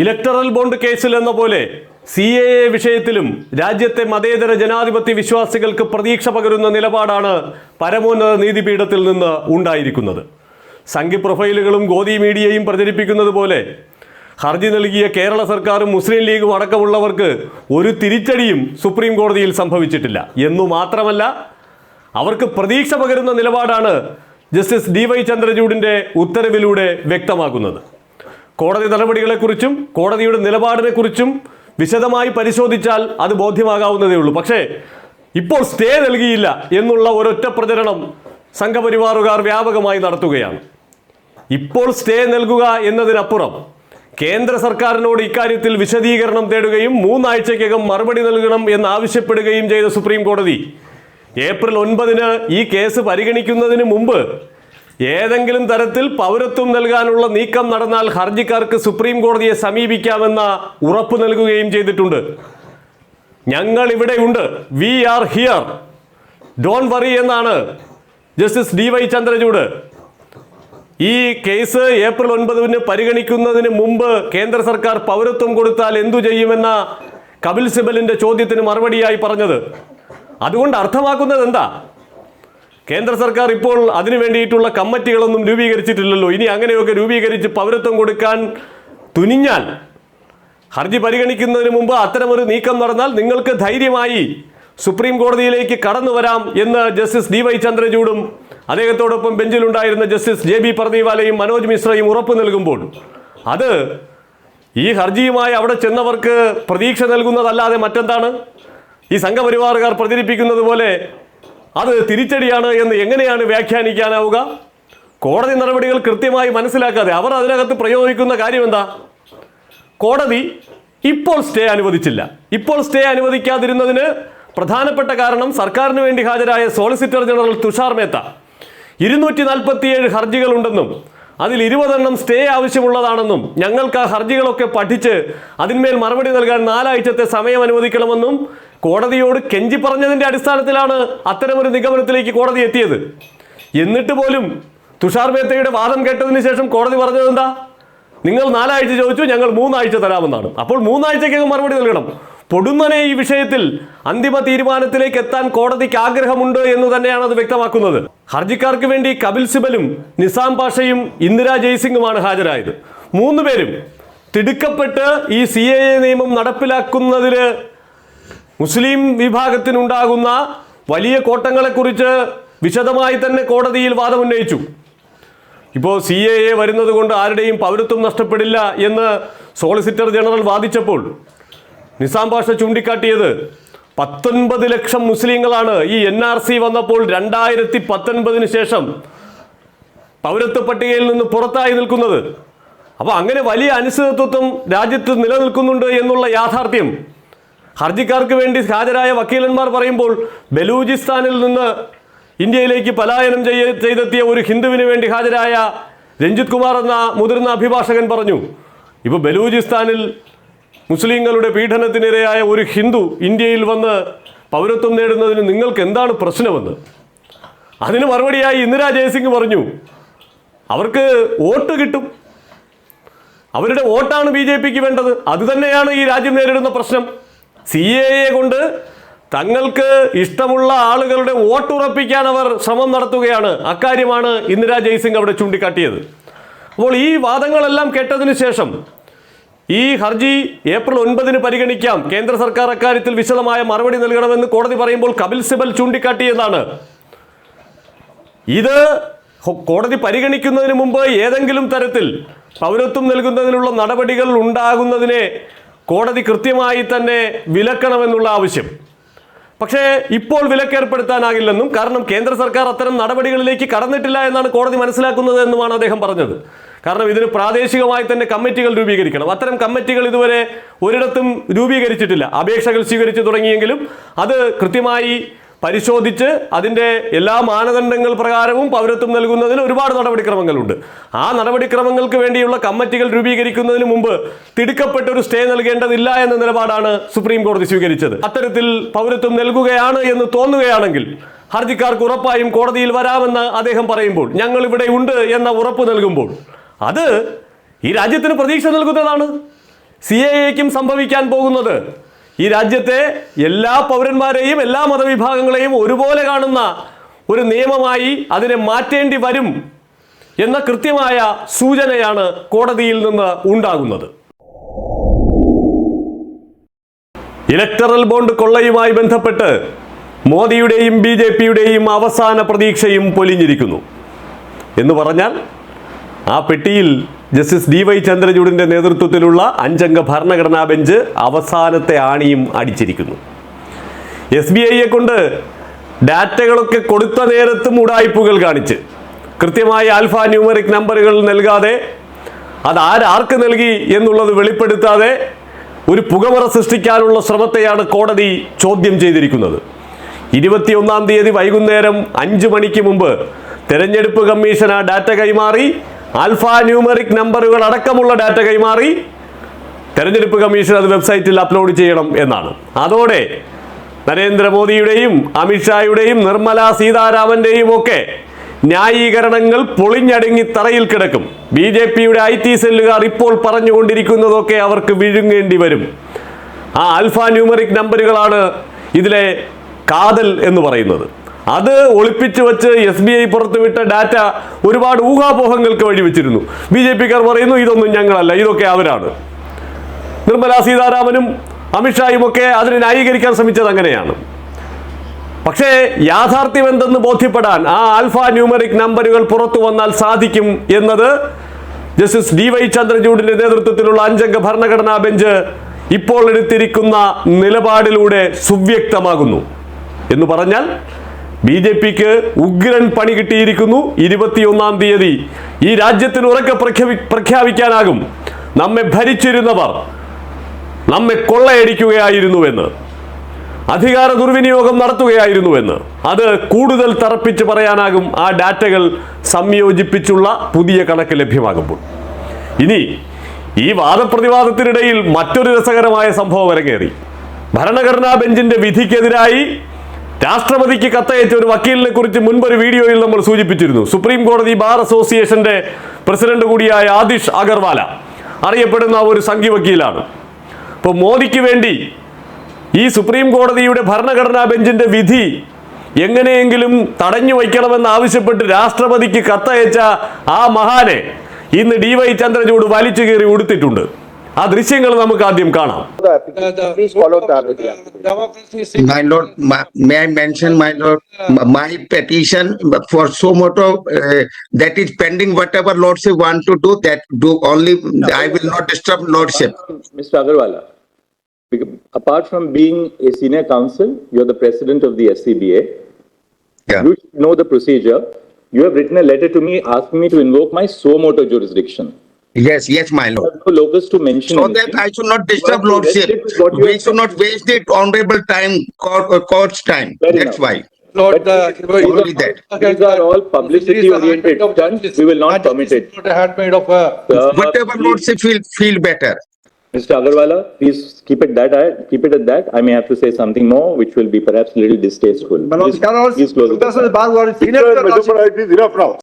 Electoral bond കേസിൽ എന്ന പോലെ സി എ എ വിഷയത്തിലും രാജ്യത്തെ മതേതര ജനാധിപത്യ വിശ്വാസികൾക്ക് പ്രതീക്ഷ പകരുന്ന നിലപാടാണ് പരമോന്നത നീതിപീഠത്തിൽ നിന്ന് ഉണ്ടായിരിക്കുന്നത്. സംഘി പ്രൊഫൈലുകളും ഗോദി മീഡിയയും പ്രചരിപ്പിക്കുന്നത് പോലെ ഹർജി നൽകിയ കേരള സർക്കാരും മുസ്ലിം ലീഗും അടക്കമുള്ളവർക്ക് ഒരു തിരിച്ചടിയും സുപ്രീം കോടതിയിൽ സംഭവിച്ചിട്ടില്ല. എന്നു മാത്രമല്ല അവർക്ക് പ്രതീക്ഷ പകരുന്ന നിലപാടാണ് ജസ്റ്റിസ് ഡി വൈ ചന്ദ്രചൂഡിന്റെ ഉത്തരവിലൂടെ വ്യക്തമാക്കുന്നത്. കോടതി നടപടികളെക്കുറിച്ചും കോടതിയുടെ നിലപാടിനെക്കുറിച്ചും വിശദമായി പരിശോധിച്ചാൽ അത് ബോധ്യമാകാവുന്നതേ ഉള്ളൂ. പക്ഷേ ഇപ്പോൾ സ്റ്റേ നൽകിയില്ല എന്നുള്ള ഒരൊറ്റ പ്രചരണം സംഘപരിവാറുകാർ വ്യാപകമായി നടത്തുകയാണ്. ഇപ്പോൾ സ്റ്റേ നൽകുക എന്നതിനപ്പുറം കേന്ദ്ര സർക്കാരിനോട് ഇക്കാര്യത്തിൽ വിശദീകരണം തേടുകയും മൂന്നാഴ്ചയ്ക്കകം മറുപടി നൽകണം എന്നാവശ്യപ്പെടുകയും ചെയ്ത സുപ്രീം കോടതി ഏപ്രിൽ ഒൻപതിന് ഈ കേസ് പരിഗണിക്കുന്നതിന് മുമ്പ് ഏതെങ്കിലും തരത്തിൽ പൗരത്വം നൽകാനുള്ള നീക്കം നടന്നാൽ ഹർജിക്കാർക്ക് സുപ്രീം കോടതിയെ സമീപിക്കാമെന്ന ഉറപ്പ് നൽകുകയും ചെയ്തിട്ടുണ്ട്. ഞങ്ങൾ ഇവിടെയുണ്ട് we are here don't worry എന്നാണ് ജസ്റ്റിസ് ഡി വൈ ചന്ദ്രചൂഡ്. ഈ കേസ് ഏപ്രിൽ ഒൻപതിന് പരിഗണിക്കുന്നതിന് മുമ്പ് കേന്ദ്ര സർക്കാർ പൗരത്വം കൊടുത്താൽ എന്തു ചെയ്യുമെന്ന കപിൽ സിബലിന്റെ ചോദ്യത്തിന് മറുപടിയായി പറഞ്ഞത്. അതുകൊണ്ട് അർത്ഥമാക്കുന്നത് എന്താ? കേന്ദ്ര സർക്കാർ ഇപ്പോൾ അതിനു വേണ്ടിയിട്ടുള്ള കമ്മിറ്റികളൊന്നും രൂപീകരിച്ചിട്ടില്ലല്ലോ. ഇനി അങ്ങനെയൊക്കെ രൂപീകരിച്ച് പൗരത്വം കൊടുക്കാൻ തുനിഞ്ഞാൽ ഹർജി പരിഗണിക്കുന്നതിന് മുമ്പ് അത്തരമൊരു നീക്കം നടന്നാൽ നിങ്ങൾക്ക് ധൈര്യമായി സുപ്രീം കോടതിയിലേക്ക് കടന്നു വരാം എന്ന് ജസ്റ്റിസ് ഡി വൈ ചന്ദ്രചൂഡും അദ്ദേഹത്തോടൊപ്പം ബെഞ്ചിലുണ്ടായിരുന്ന ജസ്റ്റിസ് ജെ ബി പർദീവാലയും മനോജ് മിശ്രയും ഉറപ്പ് നൽകുമ്പോൾ അത് ഈ ഹർജിയുമായി അവിടെ ചെന്നവർക്ക് പ്രതീക്ഷ നൽകുന്നതല്ലാതെ മറ്റെന്താണ്? ഈ സംഘപരിവാറുകാർ പ്രചരിപ്പിക്കുന്നത് പോലെ അത് തിരിച്ചടിയാണ് എന്ന് എങ്ങനെയാണ് വ്യാഖ്യാനിക്കാനാവുക? കോടതി നടപടികൾ കൃത്യമായി മനസ്സിലാക്കാതെ അവർ അതിനകത്ത് പ്രയോഗിക്കുന്ന കാര്യം എന്താ കോടതി ഇപ്പോൾ സ്റ്റേ അനുവദിച്ചില്ല. ഇപ്പോൾ സ്റ്റേ അനുവദിക്കാതിരുന്നതിന് പ്രധാനപ്പെട്ട കാരണം സർക്കാരിന് വേണ്ടി ഹാജരായ സോളിസിറ്റർ ജനറൽ തുഷാർ മേത്ത. ഇരുന്നൂറ്റി നാൽപ്പത്തിയേഴ് ഹർജികളുണ്ടെന്നും അതിൽ ഇരുപതെണ്ണം സ്റ്റേ ആവശ്യമുള്ളതാണെന്നും ഞങ്ങൾക്ക് ആ ഹർജികളൊക്കെ പഠിച്ച് അതിന്മേൽ മറുപടി നൽകാൻ നാലാഴ്ചത്തെ സമയം അനുവദിക്കണമെന്നും കോടതിയോട് കെഞ്ചി പറഞ്ഞതിന്റെ അടിസ്ഥാനത്തിലാണ് അത്തരമൊരു നിഗമനത്തിലേക്ക് കോടതി എത്തിയത്. എന്നിട്ട് പോലും തുഷാർ മേത്തയുടെ വാദം കേട്ടതിന് ശേഷം കോടതി പറഞ്ഞത് എന്താ? നിങ്ങൾ നാലാഴ്ച ചോദിച്ചു ഞങ്ങൾ മൂന്നാഴ്ച തരാമെന്നാണ്. അപ്പോൾ മൂന്നാഴ്ചക്കകം മറുപടി നൽകണം. പൊടുന്നനെ ഈ വിഷയത്തിൽ അന്തിമ തീരുമാനത്തിലേക്ക് എത്താൻ കോടതിക്ക് ആഗ്രഹമുണ്ട് എന്ന് തന്നെയാണ് അത് വ്യക്തമാക്കുന്നത്. ഹർജിക്കാർക്ക് വേണ്ടി കപിൽ സിബലും നിസാം പാഷയും ഇന്ദിരാ ജയ്സിംഗുമാണ് ഹാജരായത്. മൂന്ന് പേരും തിടുക്കപ്പെട്ട് ഈ സി നിയമം നടപ്പിലാക്കുന്നതിൽ മുസ്ലിം വിഭാഗത്തിനുണ്ടാകുന്ന വലിയ കോട്ടങ്ങളെക്കുറിച്ച് വിശദമായി തന്നെ കോടതിയിൽ വാദമുന്നയിച്ചു. ഇപ്പോൾ സി എ എ വരുന്നത് കൊണ്ട് ആരുടെയും പൗരത്വം നഷ്ടപ്പെടില്ല എന്ന് സോളിസിറ്റർ ജനറൽ വാദിച്ചപ്പോൾ നിസാം പാഷ ചൂണ്ടിക്കാട്ടിയത് പത്തൊൻപത് ലക്ഷം മുസ്ലിങ്ങളാണ്. ഈ എൻ ആർ സി വന്നപ്പോൾ രണ്ടായിരത്തി പത്തൊൻപതിന് ശേഷം പൗരത്വ പട്ടികയിൽ നിന്ന് പുറത്തായി നിൽക്കുന്നത്. അപ്പോൾ അങ്ങനെ വലിയ അനിശ്ചിതത്വം രാജ്യത്ത് നിലനിൽക്കുന്നുണ്ട് എന്നുള്ള യാഥാർത്ഥ്യം ഹർജിക്കാർക്ക് വേണ്ടി ഹാജരായ വക്കീലന്മാർ പറയുമ്പോൾ ബലൂചിസ്ഥാനിൽ നിന്ന് ഇന്ത്യയിലേക്ക് പലായനം ചെയ്യ ചെയ്തെത്തിയ ഒരു ഹിന്ദുവിന് വേണ്ടി ഹാജരായ രഞ്ജിത് കുമാർ എന്ന മുതിർന്ന അഭിഭാഷകൻ പറഞ്ഞു. ഇപ്പോൾ ബലൂചിസ്ഥാനിൽ മുസ്ലിങ്ങളുടെ പീഡനത്തിനിരയായ ഒരു ഹിന്ദു ഇന്ത്യയിൽ വന്ന് പൗരത്വം നേടുന്നതിന് നിങ്ങൾക്ക് എന്താണ് പ്രശ്നമെന്ന്? അതിന് മറുപടിയായി ഇന്ദിരാ ജയസിംഗ് പറഞ്ഞു അവർക്ക് വോട്ട് കിട്ടും. അവരുടെ വോട്ടാണ് ബി ജെ പിക്ക് വേണ്ടത്. അതുതന്നെയാണ് ഈ രാജ്യം നേരിടുന്ന പ്രശ്നം. സി എ എ കൊണ്ട് തങ്ങൾക്ക് ഇഷ്ടമുള്ള ആളുകളുടെ വോട്ടുറപ്പിക്കാൻ അവർ ശ്രമം നടത്തുകയാണ്. അക്കാര്യമാണ് ഇന്ദിരാ ജയ്സിംഗ് അവിടെ ചൂണ്ടിക്കാട്ടിയത്. അപ്പോൾ ഈ വാദങ്ങളെല്ലാം കേട്ടതിന് ശേഷം ഈ ഹർജി ഏപ്രിൽ ഒൻപതിന് പരിഗണിക്കാം. കേന്ദ്ര സർക്കാർ അക്കാര്യത്തിൽ വിശദമായ മറുപടി നൽകണമെന്ന് കോടതി പറയുമ്പോൾ കപിൽ സിബൽ ചൂണ്ടിക്കാട്ടിയതാണ് ഇത് കോടതി പരിഗണിക്കുന്നതിന് മുമ്പ് ഏതെങ്കിലും തരത്തിൽ പൗരത്വം നൽകുന്നതിനുള്ള നടപടികൾ ഉണ്ടാകുന്നതിനെ കോടതി കൃത്യമായി തന്നെ വിലക്കണമെന്നുള്ള ആവശ്യം. പക്ഷേ ഇപ്പോൾ വിലക്കേർപ്പെടുത്താനാകില്ലെന്നും കാരണം കേന്ദ്ര സർക്കാർ അത്തരം നടപടികളിലേക്ക് കടന്നിട്ടില്ല എന്നാണ് കോടതി മനസ്സിലാക്കുന്നത് എന്നുമാണ് അദ്ദേഹം പറഞ്ഞത്. കാരണം ഇതിന് പ്രാദേശികമായി തന്നെ കമ്മിറ്റികൾ രൂപീകരിക്കണം. അത്തരം കമ്മിറ്റികൾ ഇതുവരെ ഒരിടത്തും രൂപീകരിച്ചിട്ടില്ല. അപേക്ഷകൾ സ്വീകരിച്ചു തുടങ്ങിയെങ്കിലും അത് കൃത്യമായി പരിശോധിച്ച് അതിന്റെ എല്ലാ മാനദണ്ഡങ്ങൾ പ്രകാരവും പൗരത്വം നൽകുന്നതിൽ ഒരുപാട് നടപടിക്രമങ്ങളുണ്ട്. ആ നടപടിക്രമങ്ങൾക്ക് വേണ്ടിയുള്ള കമ്മിറ്റികൾ രൂപീകരിക്കുന്നതിന് മുമ്പ് തിടുക്കപ്പെട്ട ഒരു സ്റ്റേ നൽകേണ്ടതില്ല എന്ന നിലപാടാണ് സുപ്രീം കോടതി സ്വീകരിച്ചത്. അത്തരത്തിൽ പൗരത്വം നൽകുകയാണ് എന്ന് തോന്നുകയാണെങ്കിൽ ഹർജിക്കാർക്ക് ഉറപ്പായും കോടതിയിൽ വരാമെന്ന് അദ്ദേഹം പറയുമ്പോൾ ഞങ്ങൾ ഇവിടെ ഉണ്ട് എന്ന ഉറപ്പ് നൽകുമ്പോൾ അത് ഈ രാജ്യത്തിന് പ്രതീക്ഷ നൽകുന്നതാണ്. സി എ എക്കും സംഭവിക്കാൻ പോകുന്നത്. ഈ രാജ്യത്തെ എല്ലാ പൗരന്മാരെയും എല്ലാ മതവിഭാഗങ്ങളെയും ഒരുപോലെ കാണുന്ന ഒരു നിയമമായി അതിനെ മാറ്റേണ്ടി വരും എന്ന കൃത്യമായ സൂചനയാണ് കോടതിയിൽ നിന്ന് ഉണ്ടാകുന്നത്. ഇലക്ടറൽ ബോണ്ട് കൊള്ളയുമായി ബന്ധപ്പെട്ട് മോദിയുടെയും ബി ജെ പിയുടെയും അവസാന പ്രതീക്ഷയും പൊലിഞ്ഞിരിക്കുന്നു. എന്ന് പറഞ്ഞാൽ ആ പെട്ടിയിൽ ജസ്റ്റിസ് ഡി വൈ ചന്ദ്രചൂഡിന്റെ നേതൃത്വത്തിലുള്ള അഞ്ചംഗ ഭരണഘടനാ ബെഞ്ച് അവസാനത്തെ ആണിയും അടിച്ചിരിക്കുന്നു. എസ് ബി ഐയെ കൊണ്ട് ഡാറ്റകളൊക്കെ കൊടുത്ത നേരത്തും ഉടായ്പകൾ കാണിച്ച് കൃത്യമായ ആൽഫ ന്യൂമറിക് നമ്പറുകൾ നൽകാതെ അത് ആരാർക്ക് നൽകി എന്നുള്ളത് വെളിപ്പെടുത്താതെ ഒരു പുകമറ സൃഷ്ടിക്കാനുള്ള ശ്രമത്തെയാണ് കോടതി ചോദ്യം ചെയ്തിരിക്കുന്നത്. ഇരുപത്തിയൊന്നാം തീയതി വൈകുന്നേരം അഞ്ച് മണിക്ക് മുമ്പ് തെരഞ്ഞെടുപ്പ് കമ്മീഷൻ ആ ഡാറ്റ കൈമാറി ആൽഫ ന്യൂമറിക് നമ്പറുകൾ അടക്കമുള്ള ഡാറ്റ കൈമാറി തെരഞ്ഞെടുപ്പ് കമ്മീഷൻ അത് വെബ്സൈറ്റിൽ അപ്ലോഡ് ചെയ്യണം എന്നാണ്. അതോടെ നരേന്ദ്രമോദിയുടെയും അമിത്ഷായുടെയും നിർമ്മല സീതാരാമന്റെയും ഒക്കെ ന്യായീകരണങ്ങൾ പൊളിഞ്ഞടുങ്ങി തറയിൽ കിടക്കും. ബി ജെ പിയുടെ ഐ ടി സെല്ലുകാർ ഇപ്പോൾ പറഞ്ഞുകൊണ്ടിരിക്കുന്നതൊക്കെ അവർക്ക് വിഴുങ്ങേണ്ടി വരും. ആ ആൽഫ ന്യൂമറിക് നമ്പറുകളാണ് ഇതിലെ കാതൽ എന്ന് പറയുന്നത്. അത് ഒളിപ്പിച്ചു വെച്ച് എസ് ബി ഐ പുറത്തുവിട്ട ഡാറ്റ ഒരുപാട് ഊഹാപോഹങ്ങൾക്ക് വഴിവെച്ചിരുന്നു ബി ജെ പിക്കാർ പറയുന്നു ഇതൊന്നും ഞങ്ങളല്ല ഇതൊക്കെ അവരാണ്. നിർമ്മല സീതാരാമനും അമിത്ഷായും ഒക്കെ അതിനെ ന്യായീകരിക്കാൻ ശ്രമിച്ചത് അങ്ങനെയാണ്. പക്ഷേ യാഥാർത്ഥ്യം എന്തെന്ന് ബോധ്യപ്പെടാൻ ആ ആൽഫ ന്യൂമറിക് നമ്പറുകൾ പുറത്തു വന്നാൽ സാധിക്കും എന്നത് ജസ്റ്റിസ് ഡി വൈ ചന്ദ്രചൂഡിന്റെ നേതൃത്വത്തിലുള്ള അഞ്ചംഗ ഭരണഘടനാ ബെഞ്ച് ഇപ്പോൾ എടുത്തിരിക്കുന്ന നിലപാടിലൂടെ സുവ്യക്തമാകുന്നു. എന്ന് പറഞ്ഞാൽ ബി ജെ പിക്ക് ഉഗ്രൻ പണി കിട്ടിയിരിക്കുന്നു ഇരുപത്തിയൊന്നാം തീയതി. ഈ രാജ്യത്തിന് ഉറക്കെ പ്രഖ്യാപി പ്രഖ്യാപിക്കാനാകും. നമ്മെ ഭരിച്ചിരുന്നവർ നമ്മെ കൊള്ളയടിക്കുകയായിരുന്നുവെന്ന്. അധികാര ദുർവിനിയോഗം നടത്തുകയായിരുന്നുവെന്ന്. അത് കൂടുതൽ തറപ്പിച്ച് പറയാനാകും ആ ഡാറ്റകൾ സംയോജിപ്പിച്ചുള്ള പുതിയ കണക്ക് ലഭ്യമാകുമ്പോൾ. ഇനി ഈ വാദപ്രതിവാദത്തിനിടയിൽ മറ്റൊരു രസകരമായ സംഭവം അരങ്ങേറി. ഭരണഘടനാ ബെഞ്ചിന്റെ വിധിക്കെതിരായി രാഷ്ട്രപതിക്ക് കത്തയച്ച ഒരു വക്കീലിനെ കുറിച്ച് മുൻപൊരു വീഡിയോയിൽ നമ്മൾ സൂചിപ്പിച്ചിരുന്നു. സുപ്രീം കോടതി ബാർ അസോസിയേഷന്റെ പ്രസിഡന്റ് കൂടിയായ ആദിഷ് അഗർവാല. അറിയപ്പെടുന്ന ഒരു സംഘി വക്കീലാണ്. ഇപ്പോൾ മോദിക്ക് വേണ്ടി ഈ സുപ്രീം കോടതിയുടെ ഭരണഘടനാ ബെഞ്ചിന്റെ വിധി എങ്ങനെയെങ്കിലും തടഞ്ഞു വയ്ക്കണമെന്ന് ആവശ്യപ്പെട്ട് രാഷ്ട്രപതിക്ക് കത്തയച്ച ആ മഹാനെ ഇന്ന് ഡി വൈ ചന്ദ്രചൂഡ് വലിച്ചു കീറി ഉടുത്തിട്ടുണ്ട്. ആ ദൃശ്യങ്ങൾ നമുക്ക് ആദ്യം കാണാം The- the- Please follow the application. Democracy is- My lord, my- may I mention, my lord, m- my petition for so moto uh, that is pending, whatever lordship want to do, that do only, I will not disturb lordship. Mr. Agarwala, bec- apart from being a senior counsel, you're the president of the SCBA. Yeah. You should know the procedure. You have written a letter to me asking me to invoke my suo moto jurisdiction. Yes, yes, my lord. have no locus to mention. So anything. that I should not disturb You have to lordship. restrict what you We have should not waste it honorable time, court, uh, court's time. Fair That's enough. why. Lord, But the. these are- Only that. These are all publicity-oriented These are handmaid of stunts. We will not Our permit justice it. is Not a handmaid of a. Uh, Whatever please- lordship feel, feel better. Mr. Agarwala, please keep it that, I- keep it at that. I may have to say something more, which will be perhaps a little distasteful. My lord, Please- can I also, please close it. because of the bar, what is senior. Mr. Majumdar, it is enough now.